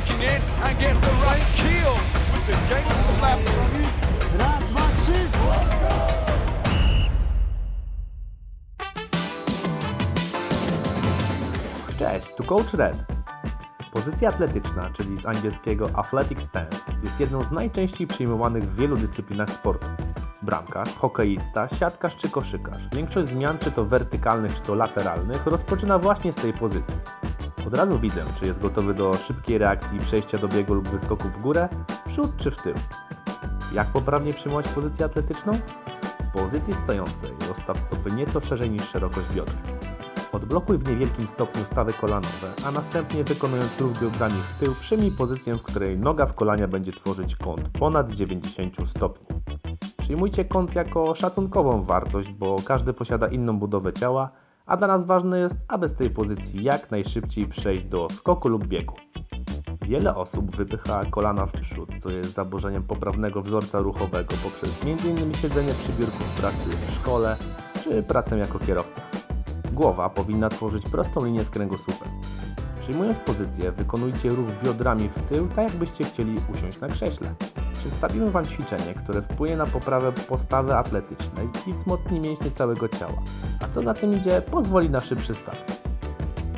kicking in and gets the right keel with the gangster slap. Raz, dwa, trzy. Cześć, tu Coach Red. Pozycja atletyczna, czyli z angielskiego athletic stance, jest jedną z najczęściej przyjmowanych w wielu dyscyplinach sportu. Bramkarz, hokeista, siatkarz czy koszykarz. Większość zmian, czy to wertykalnych, czy to lateralnych, rozpoczyna właśnie z tej pozycji. Od razu widzę, czy jest gotowy do szybkiej reakcji przejścia do biegu lub wyskoku w górę, w przód czy w tył. Jak poprawnie przyjmować pozycję atletyczną? W pozycji stojącej rozstaw stopy nieco szerzej niż szerokość bioder. Odblokuj w niewielkim stopniu stawy kolanowe, a następnie wykonując ruch biodrami w tył przyjmij pozycję, w której noga w kolania będzie tworzyć kąt ponad 90 stopni. Przyjmujcie kąt jako szacunkową wartość, bo każdy posiada inną budowę ciała, a dla nas ważne jest, aby z tej pozycji jak najszybciej przejść do skoku lub biegu. Wiele osób wypycha kolana w przód, co jest zaburzeniem poprawnego wzorca ruchowego poprzez m.in. siedzenie przy biurku w pracy w szkole czy pracę jako kierowca. Głowa powinna tworzyć prostą linię z kręgosłupem. Przyjmując pozycję, wykonujcie ruch biodrami w tył, tak jakbyście chcieli usiąść na krześle. Przedstawimy Wam ćwiczenie, które wpłynie na poprawę postawy atletycznej i wzmocni mięśnie całego ciała, a co za tym idzie, pozwoli na szybszy start.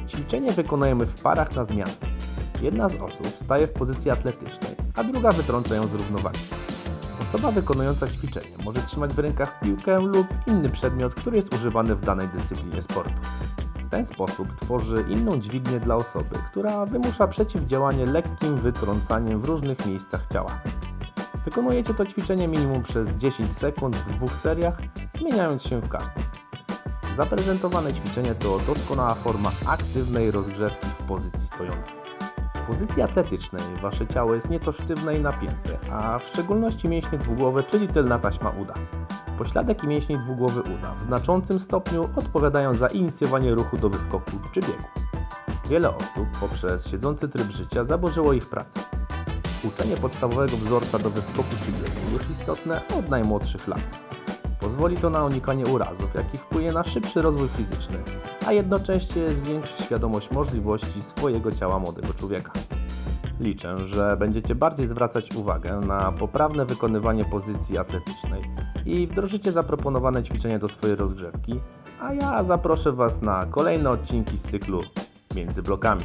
Ćwiczenie wykonujemy w parach na zmianę. Jedna z osób staje w pozycji atletycznej, a druga wytrąca ją z równowagi. Osoba wykonująca ćwiczenie może trzymać w rękach piłkę lub inny przedmiot, który jest używany w danej dyscyplinie sportu. W ten sposób tworzy inną dźwignię dla osoby, która wymusza przeciwdziałanie lekkim wytrącaniem w różnych miejscach ciała. Wykonujecie to ćwiczenie minimum przez 10 sekund w dwóch seriach, zmieniając się w każdym. Zaprezentowane ćwiczenie to doskonała forma aktywnej rozgrzewki w pozycji stojącej. W pozycji atletycznej wasze ciało jest nieco sztywne i napięte, a w szczególności mięśnie dwugłowe, czyli tylna taśma uda. Pośladek i mięśnie dwugłowy uda w znaczącym stopniu odpowiadają za inicjowanie ruchu do wyskoku czy biegu. Wiele osób poprzez siedzący tryb życia zaburzyło ich pracę. Uczenie podstawowego wzorca do wyskoku czy biegu jest istotne od najmłodszych lat. Pozwoli to na unikanie urazów, jak i wpłynie na szybszy rozwój fizyczny, a jednocześnie zwiększy świadomość możliwości swojego ciała młodego człowieka. Liczę, że będziecie bardziej zwracać uwagę na poprawne wykonywanie pozycji atletycznej i wdrożycie zaproponowane ćwiczenia do swojej rozgrzewki, a ja zaproszę Was na kolejne odcinki z cyklu Między blokami.